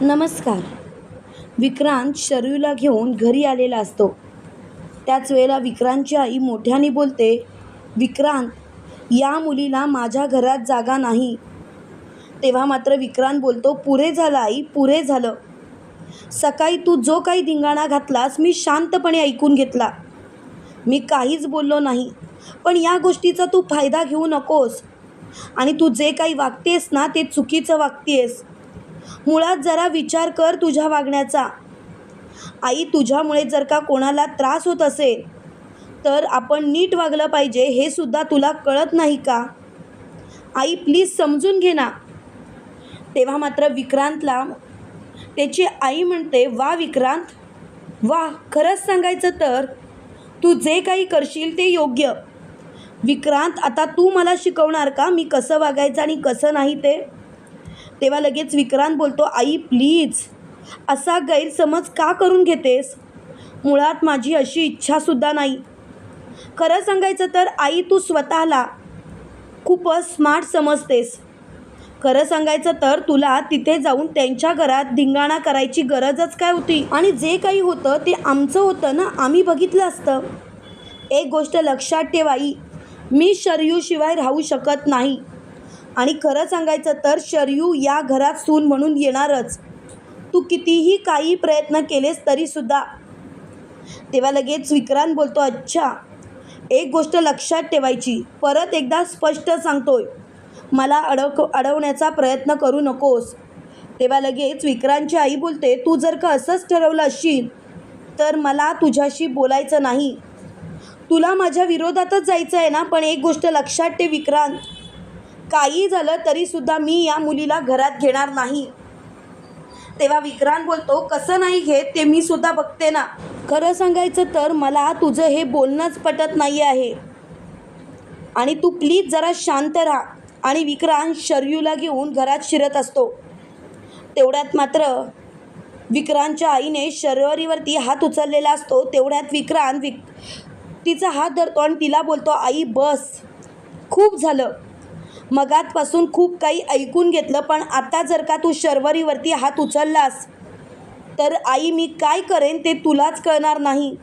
नमस्कार. विक्रांत शरयूला घेऊन घरी आलेला असतो. त्याच वेळेला विक्रांतची आई मोठ्याने बोलते विक्रांत या मुलीला माझ्या घरात जागा नाही. तेव्हा मात्र विक्रांत बोलतो पुरे झालं आई पुरे झालं. सकाळी तू जो काही धिंगाणा घातलास मी शांतपणे ऐकून घेतला. मी काहीच बोललो नाही पण या गोष्टीचा तू फायदा घेऊ नकोस. आणि तू जे काही वागतेस ना ते चुकीचं वागतेस. मुळात जरा विचार कर तुझ्या वागण्याचा. आई तुझ्यामुळे जर का कोणाला त्रास होत असेल तर आपण नीट वागलं पाहिजे हे सुद्धा तुला कळत नाही का? आई प्लीज समजून घे ना. तेव्हा मात्र विक्रांतला त्याची आई म्हणते वा विक्रांत वा खरंच सांगायचं तर तू जे काही करशील ते योग्य. विक्रांत आता तू मला शिकवणार का? मी कसं वागायचं आणि कसं नाही ते? तेव्हा लगेच विक्रांत बोलतो आई प्लीज असा गैरसमज का करून घेतेस? मुळात माझी अशी इच्छासुद्धा नाही. खरं सांगायचं तर आई तू स्वतःला खूपच स्मार्ट समजतेस. खरं सांगायचं तर तुला तिथे जाऊन त्यांच्या घरात धिंगाणा करायची गरजच काय होती? आणि जे काही होतं ते आमचं होतं ना? आम्ही बघितलं असतं. एक गोष्ट लक्षात ठेवाई मी शरयूशिवाय राहू शकत नाही. आणि खरं सांगायचं तर शरयू या घरात सून म्हणून येणारच. तू कितीही काही प्रयत्न केलेस तरीसुद्धा. तेव्हा लगेच विक्रांत बोलतो अच्छा एक गोष्ट लक्षात ठेवायची. परत एकदा स्पष्ट सांगतोय. मला अडक अडवण्याचा प्रयत्न करू नकोस. तेव्हा लगेच विक्रांतची आई बोलते तू जर का असंच ठरवलं असशील तर मला तुझ्याशी बोलायचं नाही. तुला माझ्या विरोधातच जायचं आहे ना पण एक गोष्ट लक्षात ठेव विक्रांत. काही झालं तरीसुद्धा मी या मुलीला घरात घेणार नाही. तेव्हा विक्रांत बोलतो कसं नाही घेत? ते मी सुद्धा बघते ना. खरं सांगायचं तर मला तुझं हे बोलणंच पटत नाही आहे. आणि तू प्लीज जरा शांत राहा. आणि विक्रांत शरयूला घेऊन घरात शिरत असतो. तेवढ्यात मात्र विक्रांतच्या आईने शर्वरीवरती हात उचललेला असतो. तेवढ्यात विक्रांत विक तिचा हात धरतो आणि तिला बोलतो आई बस. खूप झालं. मगातपासून खूप काही ऐकून घेतलं पण आता जर का तू शर्वरीवरती हात उचललास तर आई मी काय करेन ते तुलाच कळणार नाही.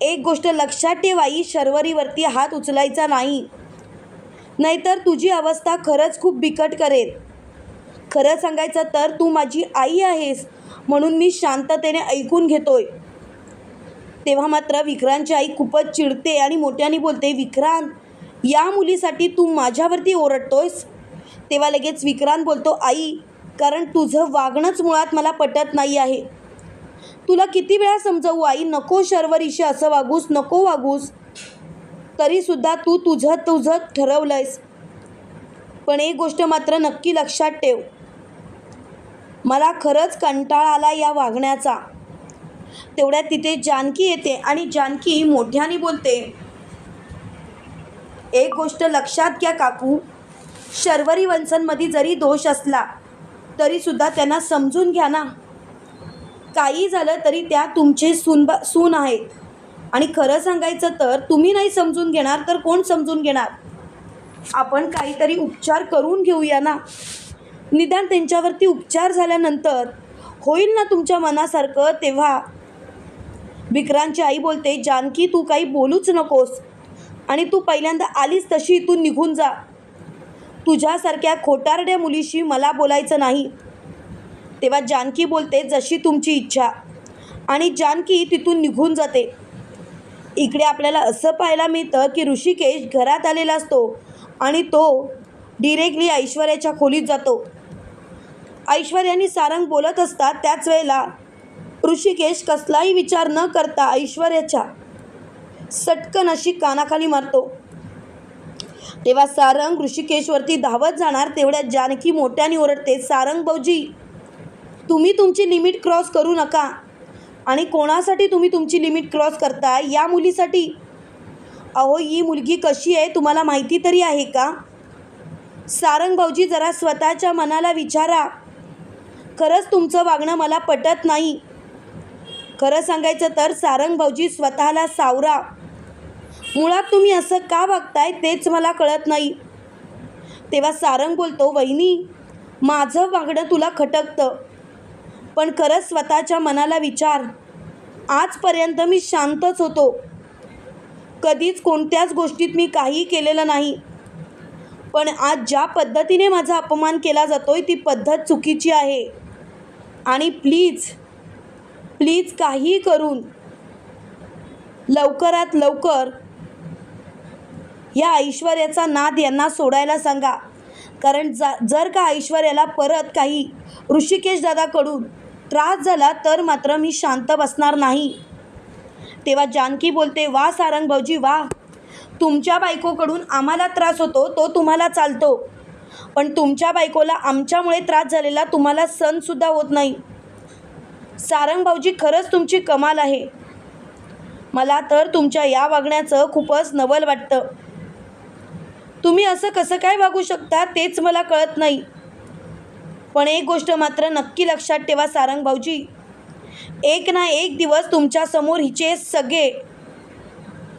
एक गोष्ट लक्षात ठेव आई शर्वरीवरती हात उचलायचा नाही. नाहीतर तुझी अवस्था खरंच खूप बिकट करेल. खरं सांगायचं तर तू माझी आई आहेस म्हणून मी शांततेने ऐकून घेतोय. तेव्हा मात्र विक्रांतची आई खूपच चिडते आणि मोठ्याने बोलते विक्रांत या मुलीसाठी तू माझ्यावरती ओरडतोयस? तेव्हा लगेच विक्रांत बोलतो आई कारण तुझं वागणंच मुळात मला पटत नाही आहे. तुला किती वेळा समजावू आई? नको शर्वरीशी असं वागूस नको वागूस. तरीसुद्धा तू तुझं तुझं ठरवलंयस. पण एक गोष्ट मात्र नक्की लक्षात ठेव. मला खरंच कंटाळा आला या वागण्याचा. तेवढ्यात तिथे जानकी येते आणि जानकी मोठ्याने बोलते एक गोष्ट लक्षात घ्या काकू. शर्वरी वंशनमध्ये जरी दोष असला तरीसुद्धा त्यांना समजून घ्या ना. काही झालं तरी त्या तुमचे सूनबा सून आहेत. आणि खरं सांगायचं तर तुम्ही नाही समजून घेणार तर कोण समजून घेणार? आपण काहीतरी उपचार करून घेऊया ना. निदान त्यांच्यावरती उपचार झाल्यानंतर होईल ना तुमच्या मनासारखं तेव्हा? विक्रांतची आई बोलते जानकी तू काही बोलूच नकोस. आणि तू पहिल्यांदा आलीस तशी इथून निघून जा. तुझ्यासारख्या खोटारड्या मुलीशी मला बोलायचं नाही. तेव्हा जानकी बोलते जशी तुमची इच्छा. आणि जानकी तिथून निघून जाते. इकडे आपल्याला असं पाहायला मिळतं की ऋषिकेश घरात आलेला असतो आणि तो डिरेक्टली ऐश्वर्याच्या खोलीत जातो. ऐश्वर्याने सारंग बोलत असतात त्याच वेळेला ऋषिकेश कसलाही विचार न करता ऐश्वर्याच्या सटकन अशी कानाखाली मारतो. तेव्हा सारंग ऋषिकेशवरती धावत जाणार तेवढ्या जानकी मोठ्याने ओरडते सारंग भाऊजी तुम्ही तुमची लिमिट क्रॉस करू नका. आणि कोणासाठी तुम्ही तुमची लिमिट क्रॉस करताय? या मुलीसाठी. अहो ही मुलगी कशी आहे? तुम्हाला माहिती तरी आहे का? सारंग भाऊजी जरा स्वतःच्या मनाला विचारा. खरंच तुमचं वागणं मला पटत नाही. खरं सांगायचं तर सारंग भाऊजी स्वतःला सावरा. मुळात तुम्ही असं का वागताय तेच मला कळत नाही. तेव्हा सारंग बोलतो वहिनी माझं वागणं तुला खटकतं. पण खरंच स्वतःच्या मनाला विचार. आजपर्यंत मी शांतच होतो. कधीच कोणत्याच गोष्टीत मी काही केलेलं नाही. पण आज ज्या पद्धतीने माझा अपमान केला जातोय ती पद्धत चुकीची आहे. आणि प्लीज प्लीज काही करून लवकरात लवकर या ऐश्वर्याचा नाद यांना सोडायला सांगा. कारण जा जर का ऐश्वर्याला परत काही ऋषिकेश दादाकडून त्रास झाला तर मात्र मी शांत बसणार नाही. तेव्हा जानकी बोलते वा सारंग भाऊजी वा. तुमच्या बायकोकडून आम्हाला त्रास होतो तो तुम्हाला चालतो. पण तुमच्या बायकोला आमच्यामुळे त्रास झालेला तुम्हाला सणसुद्धा होत नाही. सारंग भाऊजी खरंच तुमची कमाल आहे. मला तर तुमच्या या वागण्याचं खूपच नवल वाटतं. तुम्ही असं कसं काय वागू शकता तेच मला कळत नाही. पण एक गोष्ट मात्र नक्की लक्षात ठेवा सारंग भाऊजी. एक ना एक दिवस तुमच्यासमोर हिचे सगळे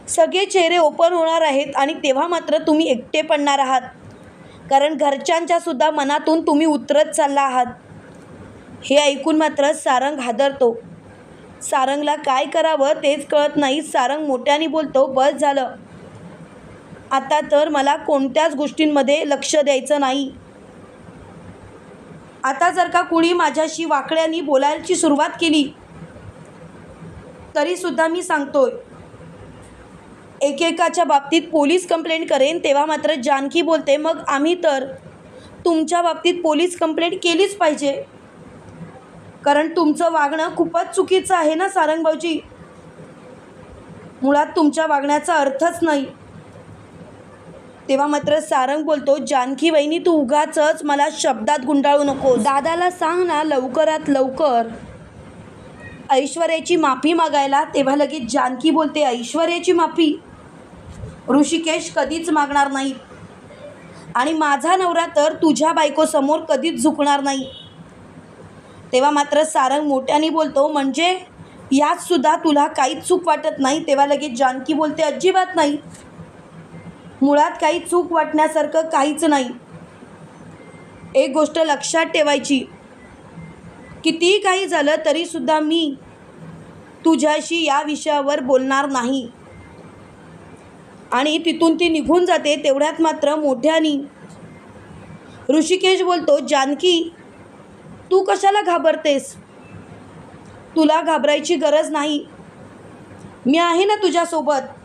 सगळे चेहरे ओपन होणार आहेत आणि तेव्हा मात्र तुम्ही एकटे पडणार आहात. कारण घरच्यांच्यासुद्धा मनातून तुम्ही उतरत चालला आहात. हे ऐकून मात्र सारंग हादरतो. सारंगला काय करावं तेच कळत नाही. सारंग मोठ्याने बोलतो बस झालं. आता तर मला कोणत्याच गोष्टींमध्ये लक्ष द्यायचं नाही. आता जर का कुणी माझ्याशी वाकड्यानी बोलायची सुरुवात केली तरीसुद्धा मी सांगतोय एकेकाच्या बाबतीत पोलीस कंप्लेंट करेन तेव्हा मात्र जानकी बोलते मग आम्ही तर तुमच्या बाबतीत पोलीस कंप्लेंट केलीच पाहिजे. कारण तुमचं वागणं खूपच चुकीचं आहे ना सारंगभाऊजी मुळात तुमच्या वागण्याचा अर्थच नाही. तेव्हा मात्र सारंग बोलतो जानकी वहिनी तू उगाचच मला शब्दात गुंडाळू नको दादाला सांग ना लवकरात लवकर ऐश्वर्याची माफी मागायला. तेव्हा लगेच जानकी बोलते ऐश्वर्याची माफी ऋषिकेश कधीच मागणार नाही आणि माझा नवरा तर तुझ्या बायकोसमोर कधीच झुकणार नाही. तेव्हा मात्र सारंग मोठ्याने बोलतो म्हणजे यात सुद्धा तुला काहीच चूक वाटत नाही? तेव्हा लगेच जानकी बोलते अजिबात नाही. मुळात काही चूक वाटण्यासारखं काहीच नाही. एक गोष्ट लक्षात ठेवायची. कितीही काही झालं तरीसुद्धा मी तुझ्याशी या विषयावर बोलणार नाही. आणि तिथून ती निघून जाते तेवढ्यात मात्र मोठ्यानी. ऋषिकेश बोलतो जानकी तू कशाला घाबरतेस? तुला घाबरायची गरज नाही. मी आहे ना तुझ्यासोबत.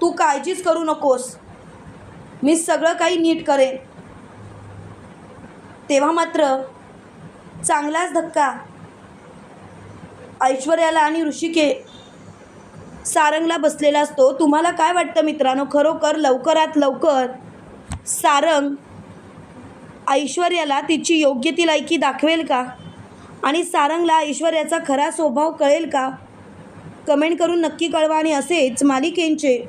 तू काळजीच करू नकोस. मी सगळं काही नीट करेन. तेव्हा मात्र चांगलाच धक्का ऐश्वर्याला आणि ऋषिके सारंगला बसलेला असतो. तुम्हाला काय वाटतं मित्रांनो? खरोखर लवकरात लवकर सारंग ऐश्वर्याला तिची योग्य ती लायकी दाखवेल का? आणि सारंगला ऐश्वर्याचा खरा स्वभाव कळेल का? कमेंट करून नक्की कळवा. आणि असेच मालिकेंचे